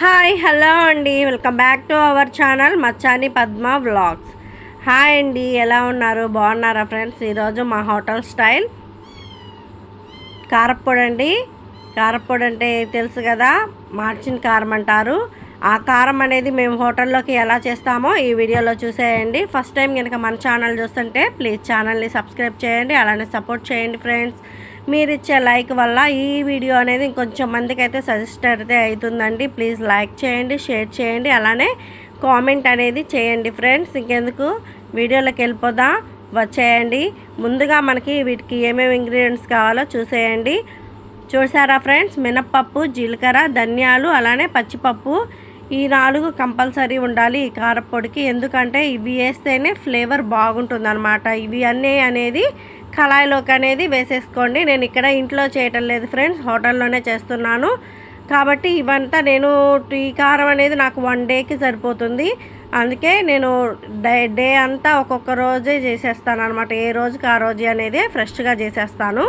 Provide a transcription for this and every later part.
Hi hello అండి. Welcome back to our channel Machani Padma vlogs. Hi అండి ఎలా ఉన్నారు? బాగున్నారా ఫ్రెండ్స్? ఈరోజు మా హోటల్ స్టైల్. కారప్పొడి అండి. కారప్పొడి అంటే తెలుసు కదా మార్చిన్ కారం అంటారు. ఆ కారం అనేది మేము హోటల్లోకి ఎలా చేస్తామో ఈ వీడియోలో చూసేయండి. ఫస్ట్ టైం కనుక మన ఛానల్ చూస్తుంటే ప్లీజ్ ఛానల్ని సబ్స్క్రైబ్ చేయండి. అలానే సపోర్ట్ చేయండి ఫ్రెండ్స్. మీరు ఇచ్చే లైక్ వల్ల ఈ వీడియో అనేది ఇంకొంచెం మందికి అయితే సజెస్ట్ అయితే అవుతుందండి. ప్లీజ్ లైక్ చేయండి షేర్ చేయండి అలానే కామెంట్ అనేది చేయండి ఫ్రెండ్స్. ఇంకెందుకు? వీడియోలోకి వెళ్ళిపోదాం. వచ్చేయండి. ముందుగా మనకి వీటికి ఏమేమి ఇంగ్రీడియంట్స్ కావాలో చూసేయండి. చూసారా ఫ్రెండ్స్? మినప్పప్పు జీలకర్ర ధనియాలు అలానే పచ్చిపప్పు. ఈ నాలుగు కంపల్సరీ ఉండాలి ఈ కారపొడికి ఎందుకంటే ఇవి వేస్తేనే ఫ్లేవర్ బాగుంటుంది అనమాట ఇవి అన్నీ అనేది కళాయిలోకి అనేది వేసేసుకోండి. నేను ఇక్కడ ఇంట్లో చేయటం లేదు ఫ్రెండ్స్ హోటల్లోనే చేస్తున్నాను. కాబట్టి ఇవంతా నేను ఈ కారం అనేది నాకు వన్ డేకి సరిపోతుంది. అందుకే నేను డే డే అంతా ఒక్కొక్క రోజే చేసేస్తాను అనమాట ఏ రోజుకి ఆ రోజు అనేది ఫ్రెష్గా చేసేస్తాను.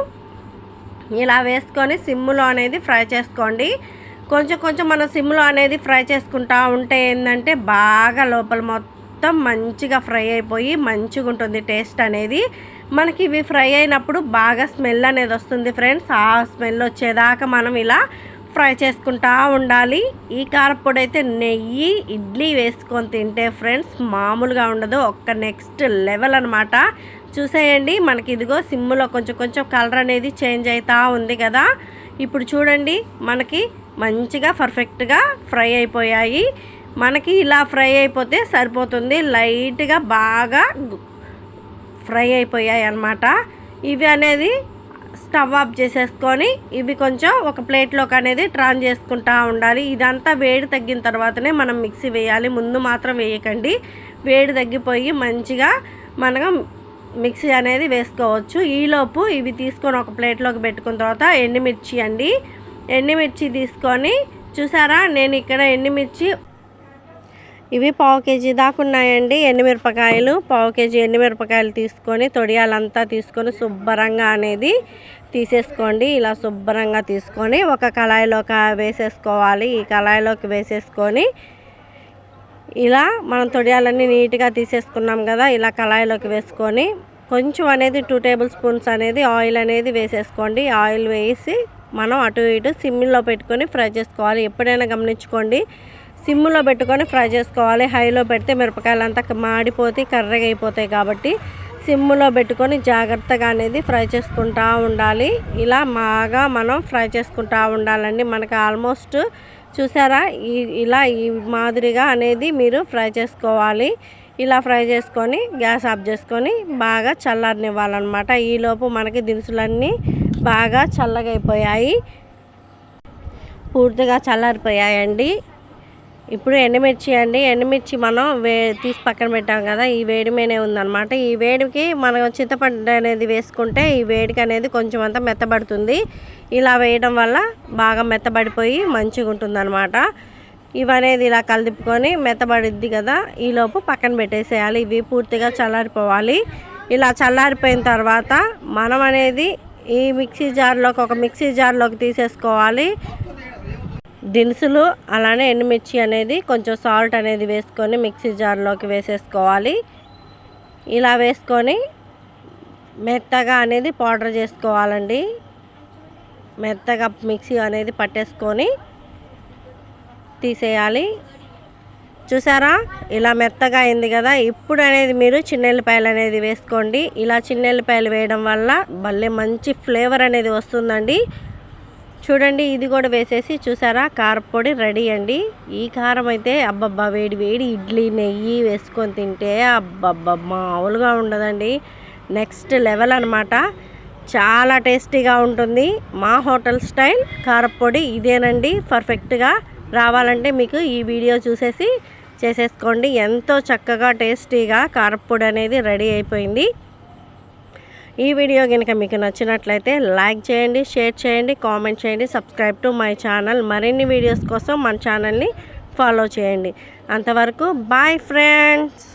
ఇలా వేసుకొని సిమ్లో అనేది ఫ్రై చేసుకోండి. కొంచెం కొంచెం మన సిమ్లో అనేది ఫ్రై చేసుకుంటా ఉంటే ఏంటంటే బాగా లోపల మొత్తం మొత్తం మంచిగా ఫ్రై అయిపోయి మంచిగా ఉంటుంది టేస్ట్ అనేది. మనకి ఇవి ఫ్రై అయినప్పుడు బాగా స్మెల్ అనేది వస్తుంది ఫ్రెండ్స్. ఆ స్మెల్ వచ్చేదాకా మనం ఇలా ఫ్రై చేసుకుంటా ఉండాలి. ఈ కారపొడి అయితే నెయ్యి ఇడ్లీ వేసుకొని తింటే ఫ్రెండ్స్ మామూలుగా ఉండదు. ఒక్క నెక్స్ట్ లెవెల్ అనమాట చూసేయండి మనకి ఇదిగో సిమ్లో కొంచెం కొంచెం కలర్ అనేది చేంజ్ అవుతూ ఉంది కదా. ఇప్పుడు చూడండి మనకి మంచిగా పర్ఫెక్ట్గా ఫ్రై అయిపోయాయి. మనకి ఇలా ఫ్రై అయిపోతే సరిపోతుంది. లైట్గా బాగా ఫ్రై అయిపోయాయి అన్నమాట. ఇవి అనేది స్టవ్ ఆఫ్ చేసేసుకొని ఇవి కొంచెం ఒక ప్లేట్లోకి అనేది ట్రాన్ చేసుకుంటా ఉండాలి. ఇదంతా వేడి తగ్గిన తర్వాతనే మనం మిక్సీ వేయాలి. ముందు మాత్రం వేయకండి. వేడి తగ్గిపోయి మంచిగా మనం మిక్సీ అనేది వేసుకోవచ్చు. ఈలోపు ఇవి తీసుకొని ఒక ప్లేట్లోకి పెట్టుకున్న తర్వాత ఎండుమిర్చి అండి. ఎండుమిర్చి తీసుకొని చూసారా? నేను ఇక్కడ ఎండుమిర్చి ఇవి పావు కేజీ దాకా ఉన్నాయండి. ఎండుమిరపకాయలు పావు కేజీ ఎండుమిరపకాయలు తీసుకొని తొడియాలంతా తీసుకొని శుభ్రంగా అనేది తీసేసుకోండి. ఇలా శుభ్రంగా తీసుకొని ఒక కళాయిలోకి వేసేసుకోవాలి. ఈ కళాయిలోకి వేసేసుకొని ఇలా మనం తొడియాలన్నీ నీట్గా తీసేసుకున్నాం కదా ఇలా కళాయిలోకి వేసుకొని కొంచెం అనేది టూ టేబుల్ స్పూన్స్ అనేది ఆయిల్ అనేది వేసేసుకోండి. ఆయిల్ వేసి మనం అటు ఇటు సిమ్లో పెట్టుకొని ఫ్రై చేసుకోవాలి. ఎప్పుడైనా గమనించుకోండి. సిమ్లో పెట్టుకొని ఫ్రై చేసుకోవాలి. హైలో పెడితే మిరపకాయలు అంతా మాడిపోతే కర్రగా అయిపోతాయి కాబట్టి సిమ్లో పెట్టుకొని జాగ్రత్తగా అనేది ఫ్రై చేసుకుంటూ ఉండాలి. ఇలా బాగా మనం ఫ్రై చేసుకుంటూ ఉండాలండి. మనకు ఆల్మోస్ట్ చూసారా? ఈ ఇలా ఈ మాదిరిగా అనేది మీరు ఫ్రై చేసుకోవాలి. ఇలా ఫ్రై చేసుకొని గ్యాస్ ఆఫ్ చేసుకొని బాగా చల్లారనివ్వాలన్నమాట. ఈలోపు మనకి దినుసులన్నీ బాగా చల్లగా అయిపోయాయి పూర్తిగా చల్లారిపోయాయండి. ఇప్పుడు ఎండుమిర్చి అండి. ఎండుమిర్చి మనం వే తీసి పక్కన పెట్టాం కదా ఈ వేడి మీదే ఉందన్నమాట. ఈ వేడికి మనం చింతపండు అనేది వేసుకుంటే ఈ వేడికి అనేది కొంచెం అంతా మెత్తబడుతుంది. ఇలా వేయడం వల్ల బాగా మెత్తబడిపోయి మంచిగా ఉంటుందన్నమాట. ఇవనేది ఇలా కలిపుకొని మెత్తబడిద్ది కదా ఈలోపు పక్కన పెట్టేసేయాలి. ఇవి పూర్తిగా చల్లారిపోవాలి. ఇలా చల్లారిపోయిన తర్వాత మనం అనేది ఈ మిక్సీ జార్లోకి ఒక మిక్సీ జార్లోకి తీసేసుకోవాలి. దినుసులు అలానే ఎండుమిర్చి అనేది కొంచెం సాల్ట్ అనేది వేసుకొని మిక్సీ జార్లోకి వేసేసుకోవాలి. ఇలా వేసుకొని మెత్తగా అనేది పౌడర్ చేసుకోవాలండి. మెత్తగా మిక్సీ అనేది పట్టేసుకొని తీసేయాలి. చూసారా? ఇలా మెత్తగా అయింది కదా? ఇప్పుడు అనేది మీరు చిన్నెల్లిపాయలు అనేది వేసుకోండి. ఇలా చిన్నెల్లిపాయలు వేయడం వల్ల భలే మంచి ఫ్లేవర్ అనేది వస్తుందండి. చూడండి ఇది కూడా వేసేసి చూసారా? కారపొడి రెడీ అండి. ఈ కారం అయితే అబ్బబ్బా వేడి వేడి ఇడ్లీ నెయ్యి వేసుకొని తింటే అబ్బబ్బా మామూలుగా ఉండదండి. నెక్స్ట్ లెవెల్ అనమాట చాలా టేస్టీగా ఉంటుంది. మా హోటల్ స్టైల్ కారపొడి ఇదేనండి. పర్ఫెక్ట్గా రావాలంటే మీకు ఈ వీడియో చూసేసి చేసేసుకోండి. ఎంతో చక్కగా టేస్టీగా కారపొడి అనేది రెడీ అయిపోయింది. ఈ వీడియో కనుక మీకు నచ్చినట్లయితే లైక్ చేయండి షేర్ చేయండి కామెంట్ చేయండి సబ్స్క్రైబ్ టు మై ఛానల్. మరిన్ని వీడియోస్ కోసం మన ఛానల్ని ఫాలో చేయండి. అంతవరకు బాయ్ ఫ్రెండ్స్.